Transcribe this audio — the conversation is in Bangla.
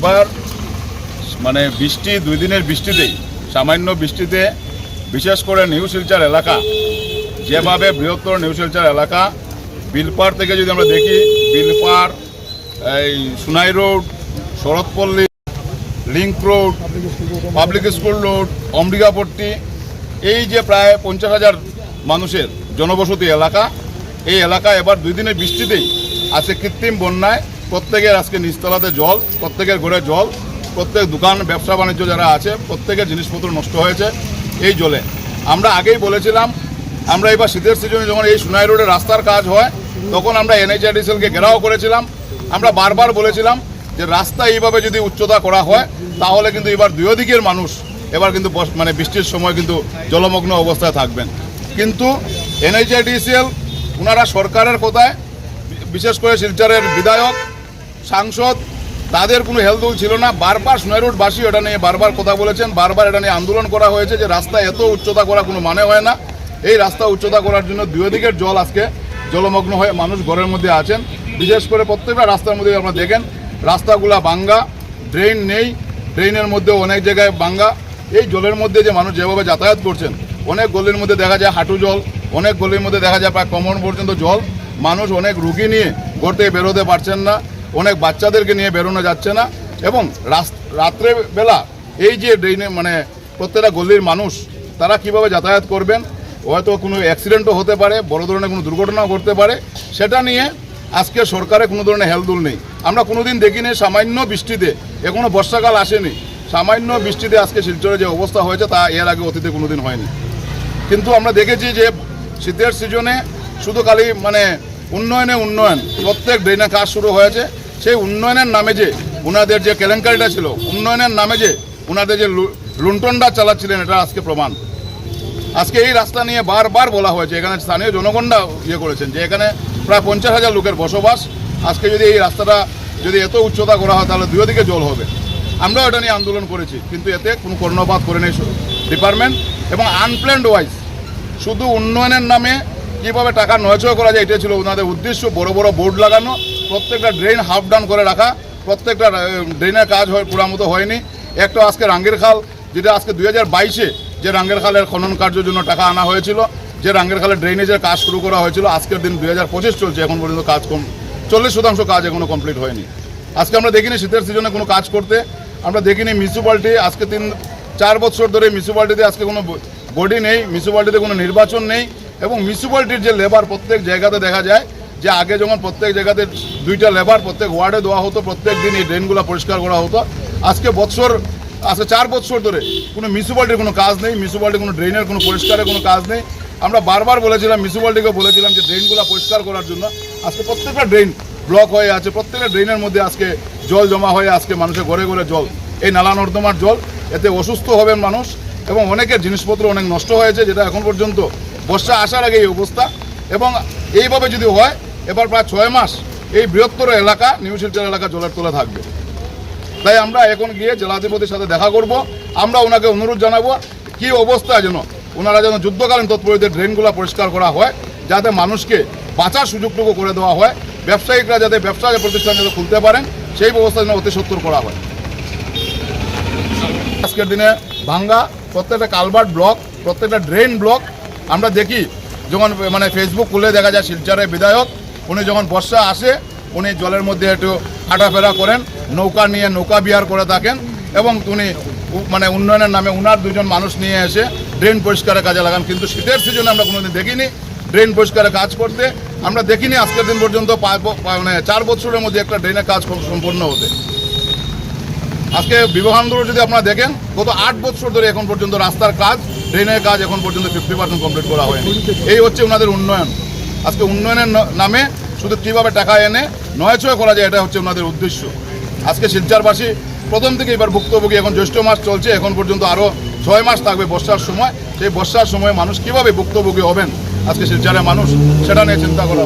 এবার মানে বৃষ্টি, দুই দিনের বৃষ্টিতেই, সামান্য বৃষ্টিতে, বিশেষ করে নিউ শিলচার এলাকা, যেভাবে বৃহত্তর নিউ শিলচার এলাকা, বিলপাড় থেকে যদি আমরা দেখি, বিলপাড়, এই Sunai road, Sharatpalli, link road, public school road, Ambikapatti, এই যে প্রায় পঞ্চাশ হাজার মানুষের জনবসতি এলাকা, এই এলাকা এবার দুই দিনের বৃষ্টিতেই আছে কৃত্রিম বন্যায়। প্রত্যেকের আজকে নিচতলাতে জল, প্রত্যেকের ঘরে জল, প্রত্যেক দোকান, ব্যবসা, বাণিজ্য যারা আছে, প্রত্যেকের জিনিসপত্র নষ্ট হয়েছে এই জলে। আমরা আগেই বলেছিলাম, আমরা এবার শীতের সিজনে যখন এই সুনাই রোডে রাস্তার কাজ হয়, তখন আমরা এনএইচআরডিসিএলকে ঘেরাও করেছিলাম। আমরা বারবার বলেছিলাম যে রাস্তা এইভাবে যদি উচ্চতা করা হয়, তাহলে কিন্তু এবার দুই দিকের মানুষ এবার কিন্তু মানে বৃষ্টির সময় কিন্তু জলমগ্ন অবস্থায় থাকবেন। কিন্তু এনএইচআরডিসিএল ওনারা সরকারের কোথায়, বিশেষ করে শিলচরের বিধায়ক সাংসদ, তাদের কোনো হেলদোল ছিল না। বারবার সোনাই এটা নিয়ে বারবার কথা বলেছেন, বারবার এটা নিয়ে আন্দোলন করা হয়েছে যে রাস্তা এত উচ্চতা করা কোনো মানে হয় না। এই রাস্তা উচ্চতা করার জন্য দুই দিকের জল আজকে জলমগ্ন হয়ে মানুষ ঘরের মধ্যে আছেন। বিশেষ করে প্রত্যেকটা রাস্তার মধ্যে আপনারা দেখেন, রাস্তাগুলা বাঙ্গা ড্রেন নেই ড্রেনের মধ্যে অনেক জায়গায় বাঙ্গা এই জলের মধ্যে যে মানুষ যেভাবে যাতায়াত করছেন, অনেক গলির মধ্যে দেখা যায় হাঁটু জল, অনেক গলির মধ্যে দেখা যায় প্রায় কমন পর্যন্ত জল। মানুষ অনেক রুগী নিয়ে ঘর থেকে বেরোতে পারছেন না। অনেক বাচ্চাদেরকে নিয়ে বেরোনো যাচ্ছে না। এবং রাত্রে বেলা এই যে ড্রেনে মানে প্রত্যেকটা গলির মানুষ, তারা কীভাবে যাতায়াত করবেন? হয়তো কোনো অ্যাক্সিডেন্টও হতে পারে, বড় ধরনের কোনো দুর্ঘটনাও ঘটতে পারে। সেটা নিয়ে আজকে সরকারে কোনো ধরনের হেলদুল নেই। আমরা কোনো কোনোদিন দেখিনি, সামান্য বৃষ্টিতে এখনও বর্ষাকাল আসেনি। সামান্য বৃষ্টিতে আজকে শিলচরে যে অবস্থা হয়েছে, তা এর আগে অতীতে কোনোদিন হয়নি। কিন্তু আমরা দেখেছি যে শীতের সিজনে শুধু খালি মানে উন্নয়নে উন্নয়ন, প্রত্যেক ড্রেনে কাজ শুরু হয়েছে। সেই উন্নয়নের নামে যে ওনাদের যে কেলেঙ্কারিটা ছিল, উন্নয়নের নামে যে ওনাদের যে লুণ্ঠনটা চালাচ্ছিলেন, এটা আজকে প্রমাণ। আজকে এই রাস্তা নিয়ে বারবার বলা হয়েছে, এখানে স্থানীয় জনগণরা ইয়ে করেছেন যে এখানে প্রায় পঞ্চাশ হাজার লোকের বসবাস। আজকে যদি এই রাস্তাটা যদি এত উচ্চতা করা হয়, তাহলে দুই দিকে জল হবে। আমরাও এটা নিয়ে আন্দোলন করেছি, কিন্তু এতে কোনো কর্ণপাত করে নেই ডিপার্টমেন্ট এবং আনপ্ল্যান্ড ওয়াইজ শুধু উন্নয়নের নামে কীভাবে টাকা নয়চয় করা যায় এটা ছিল ওনাদের উদ্দেশ্য, বড় বড় বোর্ড লাগানো। প্রত্যেকটা ড্রেন হাফ ডাউন করে রাখা। প্রত্যেকটা ড্রেনের কাজ হয়, পুরা মতো হয়নি। একটা আজকে রাঙ্গের খাল, যেটা আজকে দুই হাজার বাইশে, যে রাঙ্গের খালের খনন কার্যের জন্য টাকা আনা হয়েছিল, যে রাঙ্গের খালের ড্রেনেজের কাজ শুরু করা হয়েছিল, আজকের দিন দুই হাজার পঁচিশ চলছে, এখন পর্যন্ত কাজ কম, চল্লিশ শতাংশ কাজ এখনও কমপ্লিট হয়নি। আজকে আমরা দেখিনি শীতের সিজনে কোনো কাজ করতে, আমরা দেখিনি মিউনিসিপ্যালিটি আজকে তিন, চার বছর ধরে মিউনিসিপ্যালিটিতে আজকে কোনো বডি নেই মিউনিসিপ্যালিটিতে কোনো নির্বাচন নেই, এবং মিউনিসিপ্যালিটির যে লেবার প্রত্যেক জায়গাতে দেখা যায় যে আগে যখন প্রত্যেক জায়গাতে দুইটা লেবার প্রত্যেক ওয়ার্ডে দেওয়া হতো, প্রত্যেক দিন এই ড্রেনগুলো পরিষ্কার করা হতো। আজকে বছর, আজকে চার বছর ধরে কোনো মিউনিসিপ্যালিটির কোনো কাজ নেই মিউনিসিপ্যালিটির কোনো ড্রেনের কোনো পরিষ্কারের কোনো কাজ নেই। আমরা বারবার বলেছিলাম মিউনিসিপ্যালিটিকে বলেছিলাম যে ড্রেনগুলো পরিষ্কার করার জন্য আজকে প্রত্যেকটা ড্রেন ব্লক হয়ে আছে, প্রত্যেকটা ড্রেনের মধ্যে আজকে জল জমা হয়ে আজকে মানুষের ঘরে ঘরে জল। এই নালা নর্দমার জল, এতে অসুস্থ হবেন মানুষ এবং অনেকের জিনিসপত্র অনেক নষ্ট হয়েছে, যেটা এখন পর্যন্ত বর্ষা আসার আগে এই অবস্থা। এবং এইভাবে যদি হয় এবার প্রায় ছয় মাস এই বৃহত্তর এলাকা নিউ শিলচর এলাকা জলের তলে থাকবে। তাই আমরা এখন গিয়ে জেলাধিপতির সাথে দেখা করব। আমরা ওনাকে অনুরোধ জানাব কি অবস্থা যেন ওনারা যেন যুদ্ধকালীন তৎপরতে ড্রেনগুলো পরিষ্কার করা হয়, যাতে মানুষকে বাঁচার সুযোগটুকু করে দেওয়া হয়, ব্যবসায়িকরা যাতে ব্যবসা প্রতিষ্ঠান যাতে খুলতে পারেন, সেই ব্যবস্থা যেন অতি সত্তর করা হয়। আজকের দিনে ভাঙ্গা, প্রত্যেকটা কালভার্ট ব্লক, প্রত্যেকটা ড্রেন ব্লক, আমরা দেখি, যখন মানে ফেসবুক খুলে দেখা যায় শিলচরের বিধায়ক উনি যখন বর্ষা আসে, উনি জলের মধ্যে একটু হাঁটাফেরা করেন, নৌকা নিয়ে নৌকা বিহার করে থাকেন এবং উনি মানে উন্নয়নের নামে উনার দুজন মানুষ নিয়ে এসে ড্রেন পরিষ্কারের কাজে লাগান। কিন্তু শীতের সিজনে আমরা কোনোদিন দেখিনি। ড্রেন পরিষ্কারের কাজ করতে আমরা দেখিনি, আজকের দিন পর্যন্ত মানে চার বছরের মধ্যে একটা ড্রেনের কাজ সম্পূর্ণ হতে। আজকে বিবেকানন্দ যদি আপনারা দেখেন, গত আট বছর ধরে এখন পর্যন্ত রাস্তার কাজ, ড্রেনের কাজ এখন পর্যন্ত ফিফটি পার্সেন্ট কমপ্লিট করা হয়নি। এই হচ্ছে ওনাদের উন্নয়ন। আজকে উন্নয়নের নামে শুধু কীভাবে টাকা এনে নয় ছয় করা যায়, এটা হচ্ছে ওনাদের উদ্দেশ্য। আজকে শিলচারবাসী প্রথম থেকে এবার ভুক্তভোগী, এখন জ্যৈষ্ঠ মাস চলছে, এখন পর্যন্ত আরও ছয় মাস থাকবে বর্ষার সময়। সেই বর্ষার সময় মানুষ কীভাবে ভুক্তভোগী হবেন? আজকে শিলচারের মানুষ, সেটা নিয়ে চিন্তা করা।